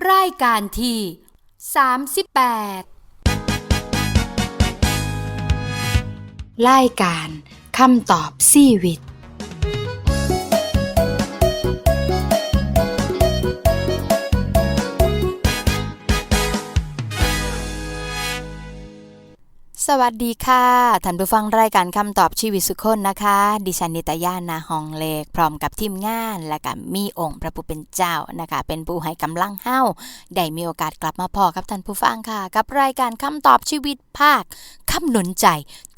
รายการที่ 38 รายการคำตอบชีวิต วัสดีค่ะท่านผู้ฟังรายการคำตอบชีวิตสุขคนนะคะ ดิฉันนิตยานาหองเลก พร้อมกับทีมงาน และกับมีองค์พระผู้เป็นเจ้านะคะ เป็นผู้ให้กำลังเฮ้าได้มีโอกาสกลับมาพอกับท่านผู้ฟังค่ะ กับรายการคำตอบชีวิตภาคคำหนุนใจ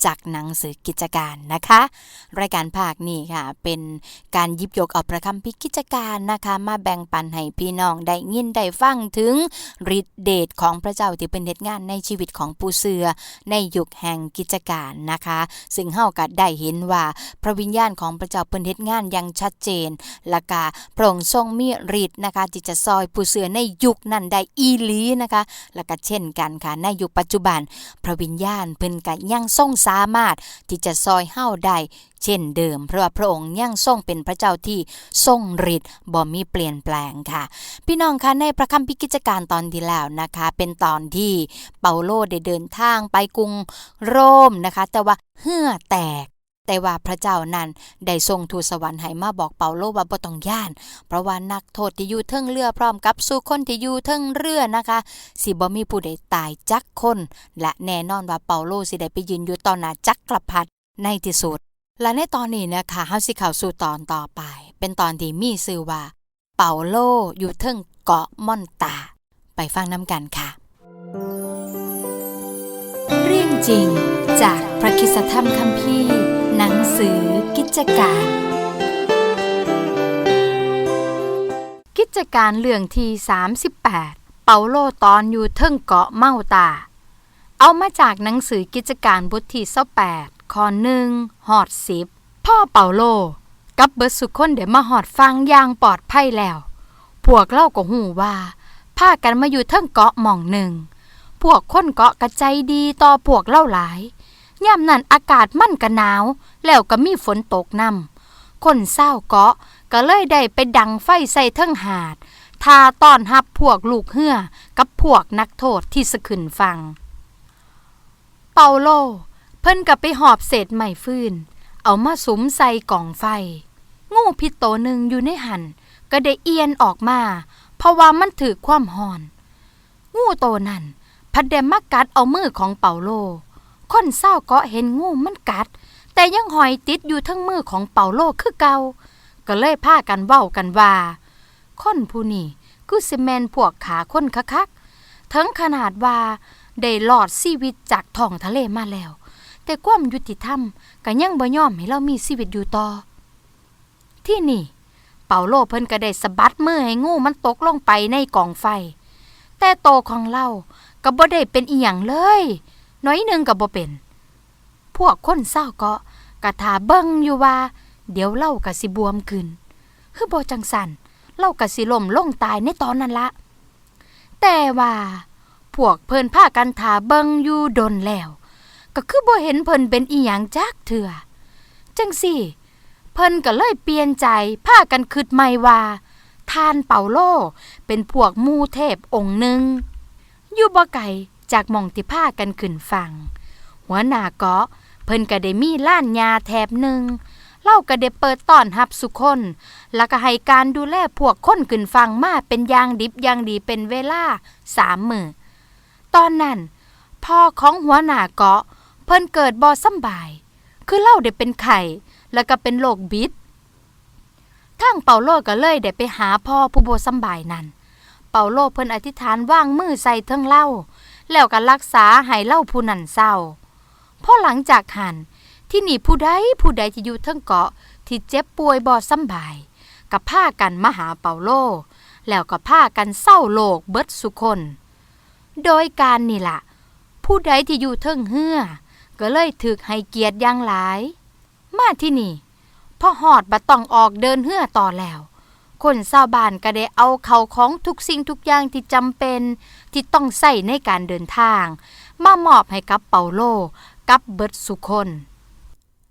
จากหนังสือกิจการนะคะ รายการภาคนี้ค่ะ เป็นการยิบยกเอาประคำพิกิจการนะคะ มาแบ่งปันให้พี่น้องได้ยินได้ฟังถึงฤทธิเดชของพระเจ้าที่เป็นเหตุงานในชีวิตของปูเสือในยุคแห่งกิจการนะคะ ซึ่งเฮาก็ได้เห็นว่าพระวิญญาณของพระเจ้าเพิ่นเฮ็ดงานอย่างชัดเจนและก็พระองค์ทรงมีฤทธิ์นะคะที่จะซอยผู้เสือในยุคนั้นได้อีลีนะคะ และก็เช่นกันค่ะในยุคปัจจุบัน พระวิญญาณเพิ่นก็ยังทรงสามารถที่จะซอยเฮาได้เช่นเดิม เพราะว่าพระองค์ยังทรงเป็นพระเจ้าที่ทรงฤทธิ์บ่มีเปลี่ยนแปลงค่ะ พี่น้องคะในพระคัมภีร์กิจการตอนที่แล้วนะคะ เป็นตอนที่เปาโลได้เดินทางไปกรุงโรมนะคะ แต่ว่าเหื่อแตก แต่ว่าพระเจ้านั้นได้ทรงทูตสวรรค์ให้มาบอกเปาโลว่าบ่ต้องย่าน เพราะว่านักโทษที่อยู่เทิงเรือพร้อมกับสู่คนที่อยู่เทิงเรือนะคะสิบ่มีผู้ใดตายจักคน และแน่นอนว่าเปาโลสิได้ไปยืนอยู่ต่อหน้าจักกรพรรดิในที่สุดและในตอนนี้นะคะเฮาสิเข้าสู่ตอนต่อไป เป็นตอนที่มีชื่อว่า เปาโลอยู่เทิงเกาะมอนตา ไปฟังน้ำกันค่ะ เรื่องจริงจากพระคิสธรรมคัมภีร์ งสือกิจการ กิจการเรื่องที่ 38 เปาโลตอนอยู่เทิงเกาะเมาตา เอามาจากหนังสือกิจการบทที่28ข้อหนึ่งหอดสิบพ่อเปาโล กับเบิดสุคนเดี๋ยวมาหอดฟังอย่างปลอดภัยแล้ว พวกเล่าก็หูว่าพากันมาอยู่เทิงเกาะหม่องหนึ่ง พวกคนเกาะกระใจดีต่อพวกเล่าหลาย ย่ามนั้นอากาศมั่นกะหนาว แล้วก็มีฝนตกนำคนเศร้าเกาะก็เลยได้ไปดังไฟใส่เทิงหาดทาต้อนรับพวกลูกเหือกับพวกนักโทษที่สะขึ้นฟัง เปาโล เพิ่นกับไปหอบเศษไม้ฟืน เอามาสุมใส่กล่องไฟ งูพิษโตวหนึ่งอยู่ในหันก็ได้เอียนออกมา เพราะว่ามันถือความหอน งูโตวนั้นพัดเดมากัดเอามือของเปาโล คนเศร้าเกาะเห็นงูมันกัด แต่ยังหอยติดอยู่ทั้งมือของเปาโลคือเกาก็เลยพากันเว้ากันว่าคนผู้นี้คือสิแมนพวกขาคนคักๆถึงขนาดว่าได้หลอดชีวิตจากท้องทะเลมาแล้ว แต่ความยุติธรรมก็ยังบ่ยอมให้เรามีชีวิตอยู่ต่อ ที่นี่ เปาโลเพิ่นก็ได้สะบัดมือให้งูมันตกลงไปในกองไฟ แต่โตของเราก็บ่ได้เป็นอีหยังเลย น้อยหนึงก็บ่เป็น พวกคนเศร้าก็กะทาเบิ่งอยู่ว่า เดี๋ยวเล่าก็สิบวมขึ้น คือบ่จังสันเล่าก็สิล่มลงตายในตอนนั้นละ แต่ว่า พวกเพิ่นพากันทาเบิ่งอยู่ดนแล้ว ก็คือบ่เห็นเพิ่นเป็นอีหยังจักเถื่อจังสิเพิ่นก็เลยเปลี่ยนใจพากันคิดใหม่ว่าทานเปาโลเป็นพวกมูเทพองค์หนึ่งอยู่บ่ไกล จากหม่องที่พากันขึ้นฟังหัวหน้าเกาะเพิ่นก็ได้มีล้านยาแถบหนึ่งเล่าก็ได้เปิดต้อนรับสุคน แล้วก็ให้การดูแลพวกคนขึ้นฟังมาเป็นยางดิบยางดีเป็นเวลาสามมือตอนนั้นพ่อของหัวหน้าเกาะ เพิ่นเกิดบ่สำบาย คือเล่าได้เป็นไข่แล้วก็เป็นโรคบิดทางเปาโลก็เลยได้ไปหาพ่อผู้บ่สำบายนั้น เปาโลเพิ่นอธิษฐานว่างมือใส่เทิงเล่า แล้วก็รักษาให้เล่าผู้นั้นเศร้าพอหลังจากหันที่นี่ผู้ใดผู้ใดที่อยู่เทิงเกาะที่เจ็บป่วยบ่สำบายกับพากันมาหาเปาโล แล้วก็พากันเศร้าโลกเบิดสุคน โดยการนี่ล่ะผู้ใดที่อยู่เทิงเฮือก็เลยถึกให้เกียรติอย่างหลาย มาที่นี่พอหอดบัต้องออกเดินเฮือต่อแล้ว คนชาวบ้านก็ได้เอาเขาของทุกสิ่งทุกอย่างที่จำเป็นที่ต้องใส่ในการเดินทาง มามอบให้กับเปาโลกับเบิดสุคน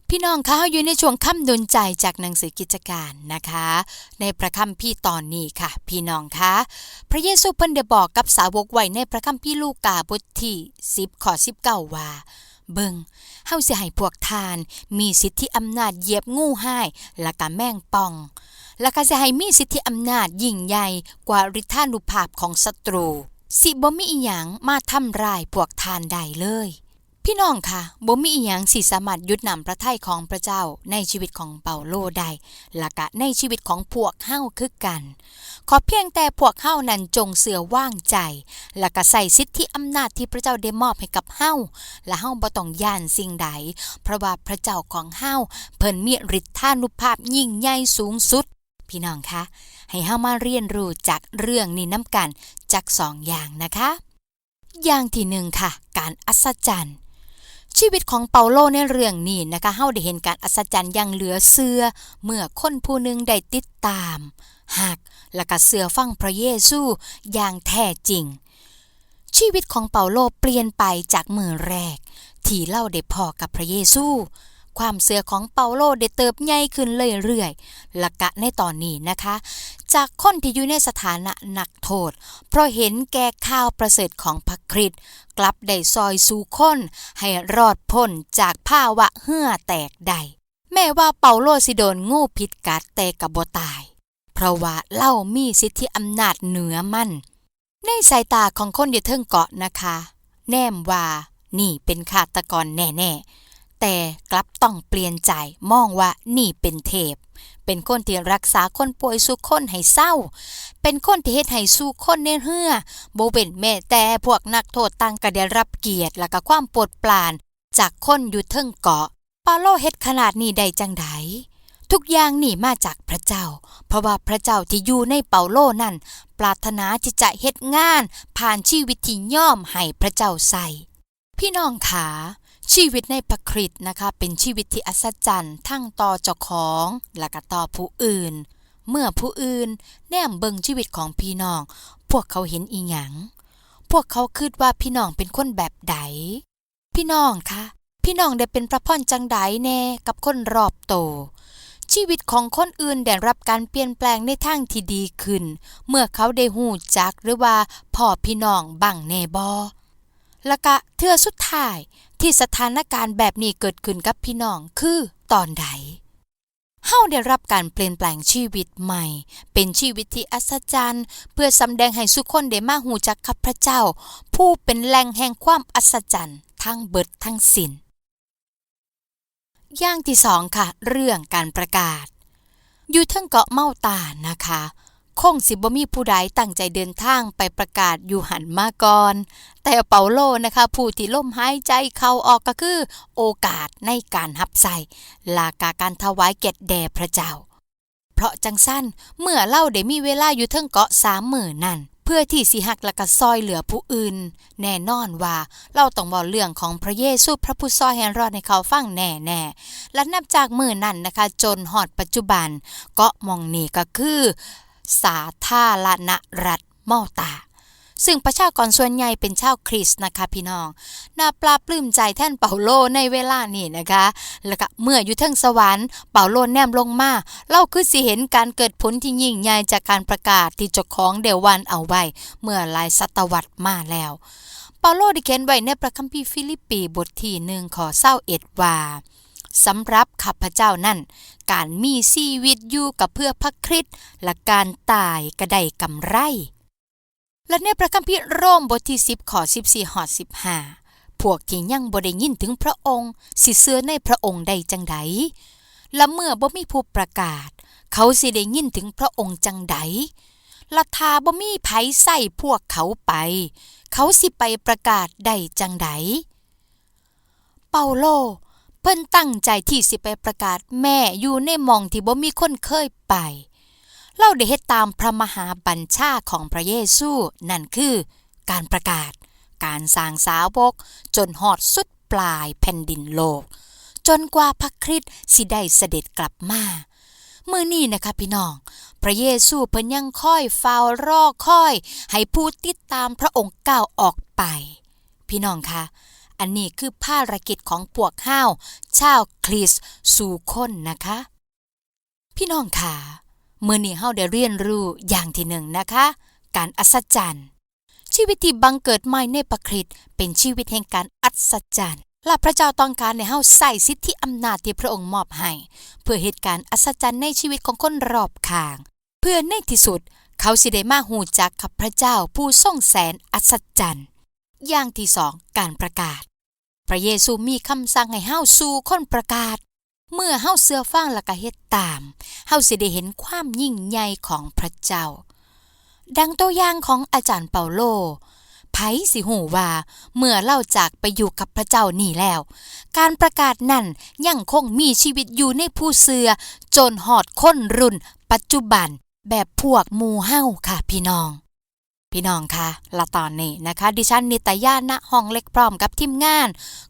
พี่น้องคะอยู่ในช่วงค่ำดุลใจจากหนังสือกิจการนะคะ ในพระคัมภีร์ตอนนี้ค่ะ พี่น้องคะพระเยซูเพิ่นได้บอกกับสาวกไว้ในพระคัมภีร์ลูกาบทที่10ข้อ19ว่า เบิงเฮาสิให้พวกทาน มีสิทธิอำนาจเหยียบงูห้ายและกะแมงป่อง และกะสิให้มีสิทธิอำนาจยิ่งใหญ่กว่าฤทธานุภาพของศัตรู สิบ่มีอีหยังมาทำร้ายพวกทานได้เลย พี่น้องค่ะบ่มีอีหยังสิสามารถยุดนำพระทัยของพระเจ้าในชีวิตของเปาโลได้และก็ในชีวิตของพวกเฮาคือกัน ขอเพียงแต่พวกเฮานั้นจงเสือว่างใจ และก็ใส่สิทธิอำนาจที่พระเจ้าได้มอบให้กับเฮาและเฮาบ่ต้องย่านสิ่งใด เพราะว่าพระเจ้าของเฮาเพิ่นมีฤทธานุภาพยิ่งใหญ่สูงสุด พี่น้องคะให้เฮามาเรียนรู้จากเรื่องนี้น้ำกันจากสองอย่างนะคะ อย่างที่หนึ่งค่ะ การอัศจรรย์ ชีวิตของเปาโลในเรื่องนี้นะคะเฮาได้เห็นการอัศจรรย์อย่างเหลือเชื่อเมื่อคนผู้หนึ่งได้ติดตามหักและก็เสือฟังพระเยซูอย่างแท้จริง ชีวิตของเปาโลเปลี่ยนไปจากมือแรก ที่เล่าได้พอกับพระเยซู ความเสือของเปาโลได้เติบใหญ่ขึ้นเรื่อยๆและกะในตอนนี้นะคะ จากคนที่อยู่ในสถานะหนักโทษ เพราะเห็นแก่ข่าวประเสริฐของพระคริสต์กลับได้ซอยสู่คนให้รอดพ้นจากภาวะเหื่อแตกได้แม้ว่าเปาโลสิโดนงูพิษกัดแต่กับบตาย เพราะว่าเล่ามีสิทธิอำนาจเหนือมัน ในสายตาของคนอยู่เทิงเกาะนะคะ แนมว่านี่เป็นฆาตกรแน่ ๆ แต่กลับต้องเปลี่ยนใจมองว่านี่เป็นเทพ เป็นคนที่รักษาคนป่วยสู่คนให้เศร้า เป็นคนที่เฮ็ดให้สู่คนเนเฮือบเป็นแม่แต่พวกนักโทษต่างก็ได้รับเกียรติและก็ความโปรดปราน จากคนอยู่เทิงเกาะปาโลเฮ็ดขนาดนี้ได้จังไดทุกอย่างนี่มาจากพระเจ้า เพราะว่าพระเจ้าที่อยู่ในเปาโลนั่น ปรารถนาที่จะเฮ็ดงาน ผ่านชีวิตที่ย่อมให้พระเจ้าใส่พี่น้องขา ชีวิตในพระคริตนะคะเป็นชีวิตที่อัศจรรย์ทั้งต่อเจ้าของและก็ต่อผู้อื่น เมื่อผู้อื่นแนมเบิงชีวิตของพี่น้อง พวกเขาเห็นอีหยัง พวกเขาคิดว่าพี่น้องเป็นคนแบบใด พี่น้องคะพี่น้องได้เป็นพระพรจังใดแน่กับคนรอบโต ชีวิตของคนอื่นได้รับการเปลี่ยนแปลงในทางที่ดีขึ้น เมื่อเขาได้หูจักหรือว่าพ่อพี่น้องบังแน่บอ และกะเทื่อสุดท้ายที่สถานการณ์แบบนี้เกิดขึ้นกับพี่น้องคือตอนใดเฮาได้รับการเปลี่ยนแปลงชีวิตใหม่ เป็นชีวิตที่อัศจรรย์ เพื่อสำแดงให้สุกคนได้มาหูจักกับพระเจ้า ผู้เป็นแหล่งแห่งความอัศจรรย์ทั้งเบิดทั้งสิน้นอย่างที่สองค่ะ เรื่องการประกาศ อยู่เทิงเกาะเมาตานะคะ คงสิบ่มีผู้ใดตั้งใจเดินทางไปประกาศอยู่หันมาก่อน แต่เปาโลนะคะ ผู้ที่ล่มหายใจเข้าออกก็คือ โอกาสในการหับใส่ลากาการถวายเกียรติแด่พระเจ้า เพราะจังสั้นเมื่อเล่าได้มีเวลาอยู่เทิงเกาะสามหมื่นนั่นเพื่อที่สิหักและก็ซอยเหลือผู้อื่น แน่นอนว่าเราต้องบอกเรื่องของพระเยซูพระผู้ซอยแห่งรอดในเขาฟังแน่แน่ๆและนับจากมือนั้นนะคะ จนหอดปัจจุบันเกาะมองนี่ก็คือ สาธารณรัฐเมาตา ซึ่งประชากรส่วนใหญ่เป็นชาวคริสต์นะคะพี่น้อง น่าปลาปลื้มใจแท่นเปาโลในเวลานี้นะคะ แล้วก็เมื่ออยู่เทิงสวรรค์เปาโลแนมลงมาเราคือสิเห็นการเกิดผลที่ยิ่งใหญ่จากการประกาศที่เจ้าของเดวันเอาไว้ เมื่อหลายศตวรรษมาแล้ว เปาโลได้เขียนไว้ในพระคัมภีร์ฟิลิปปีบทที่หนึ่งขอเศร้าเอ็ดว่า สำหรับข้าพเจ้านั่น การมีชีวิตอยู่กับเพื่อพระคริสต์และการตายก็ได้กำไร และในพระคัมภีร์โรมบทที่ 10ข้อ14หอด15 พวกที่ยังบ่ได้ยินถึงพระองค์ สิเชื่อในพระองค์ได้จังใดและเมื่อบ่มีผู้ประกาศ เขาสิได้ยินถึงพระองค์จังใดละทาบ่มีไผใส่พวกเขาไป เขาสิไปประกาศได้จังใดเปาโล เพิ่นตั้งใจที่สิไปประกาศแม่อยู่ในมองที่บ่มีคนเคยไป เราได้เฮ็ดตามพระมหาบัญชาของพระเยซู นั่นคือการประกาศ การสร้างสาวก จนหอดสุดปลายแผ่นดินโลก จนกว่าพระคริสต์สิได้เสด็จกลับมา มื้อนี้นะคะพี่น้อง พระเยซูเพิ่นยังค่อยเฝ้ารอคอย ให้ผู้ติดตามพระองค์ก้าวออกไป พี่น้องคะ อันนี้คือภารกิจของพวกห้าวชาวคริสสู่คนนะคะ พี่น้องค่ะเมื่อนี้เฮาได้เรียนรู้อย่างที่หนึ่งนะคะ การอัศจรรย์ ชีวิตที่บังเกิดใหม่ในประคริตเป็นชีวิตแห่งการอัศจรรย์และพระเจ้าต้องการให้เฮาใส่สิทธิอำนาจที่พระองค์มอบให้ เพื่อเหตุการณ์อัศจรรย์ในชีวิตของคนรอบข้าง เพื่อในที่สุด เขาสิได้มาหูจักกับพระเจ้าผู้ทรงแสนอัศจรรย์ อย่างที่สองการประกาศ พระเยซูมีคำสั่งให้เฮาสู่คนประกาศ เมื่อเฮาเสื้อฟังและก็เฮ็ดตามเฮาสิได้เห็นความยิ่งใหญ่ของพระเจ้า ดังตัวอย่างของอาจารย์เปาโลไผสิหูว่า เมื่อเล่าจากไปอยู่กับพระเจ้านี่แล้ว การประกาศนั่นยังคงมีชีวิตอยู่ในผู้เสือจนหอดค้นรุ่น ปัจจุบันแบบพวกมู่เฮ้าค่ะพี่น้อง พี่น้องคะละตอนนี้นะคะ ดิฉันนิตยาณห้องเล็กพร้อมกับทีมงาน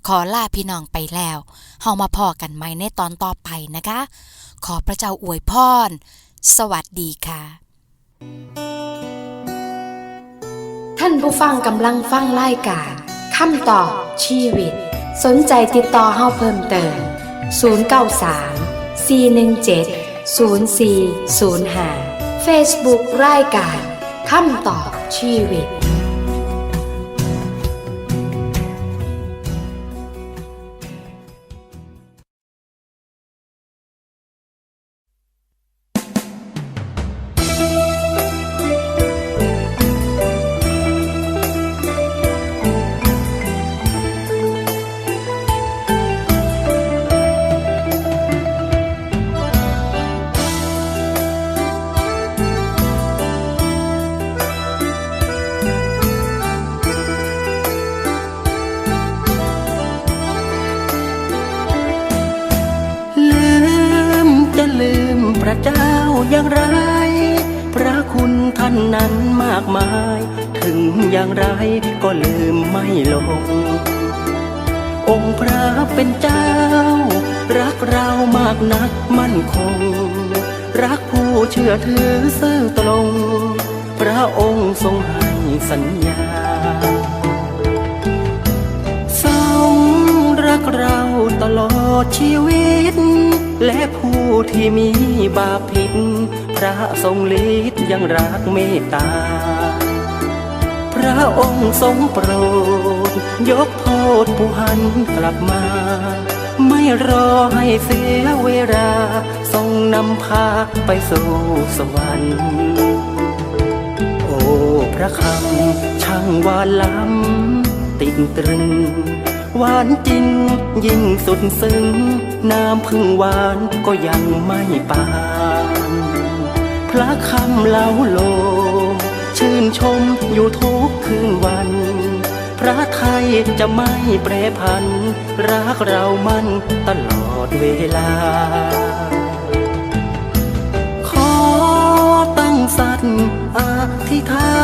ขอลาพี่น้องไปแล้วเฮามาพอกันใหม่ในตอนต่อไปนะคะ ขอพระเจ้าอวยพร สวัสดีค่ะ ท่านผู้ฟังกำลังฟังรายการคำตอบชีวิต สนใจติดต่อเฮาเพิ่มเติม 093 417 0405 Facebook รายการคำตอบ ชีวิต อย่างไร พระคุณท่านนั้นมากมาย ถึงอย่างไรก็ลืมไม่ลง องค์พระเป็นเจ้า รักเรามากนักมั่นคง รักผู้เชื่อถือซื่อตรง พระองค์ทรงให้สัญญาทรงรักเราตลอดชีวิต และผู้ที่มีบาปผิด พระทรงฤทธิ์ยังรักเมตตา พระองค์ทรงโปรด ยกโทษผู้หันกลับมา ไม่รอให้เสียเวลา ทรงนำพาไปสู่สวรรค์ โอ้พระคำช่างวานล้ำติดตรึง หวานจริงยิ่งสุดซึ้ง น้ำพึ่งหวานก็ยังไม่ปานพระคำเล่าโลมชื่นชมอยู่ทุกคืนวัน พระไทยจะไม่แปรผัน รักเรามันตลอดเวลา ขอตั้งสัตย์อธิษฐา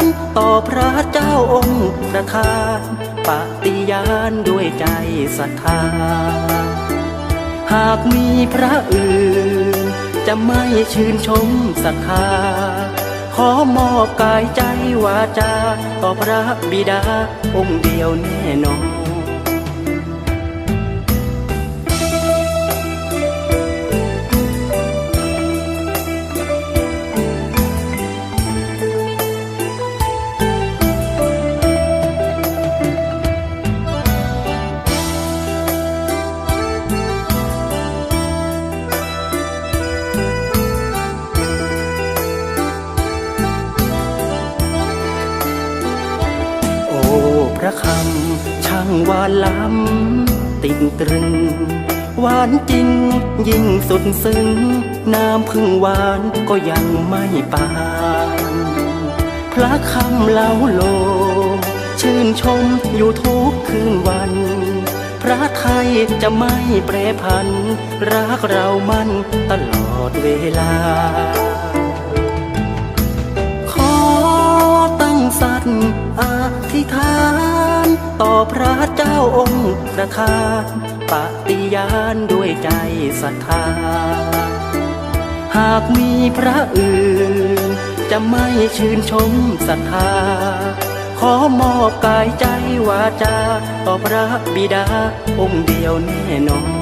น ต่อพระเจ้าองค์ประธาน ปฏิญาณด้วยใจศรัทธา หากมีพระอื่น จะไม่ชื่นชมศรัทธา ขอมอบกายใจวาจาต่อพระบิดาองค์เดียวแน่นอน สุดซึ้ง น้ำพึ่งหวานก็ยังไม่ปานพระคำเล่าโล ชื่นชมอยู่ทุกคืนวัน พระไทยจะไม่แปรผัน รักเรามันตลอดเวลา ขอตั้งสัตย์อธิษฐาน ต่อพระเจ้าองค์ประธาน ปฏิญาณด้วยใจศรัทธา หากมีพระอื่น จะไม่ชื่นชมศรัทธา ขอมอบกายใจวาจา ต่อพระบิดาองค์เดียวแน่นอน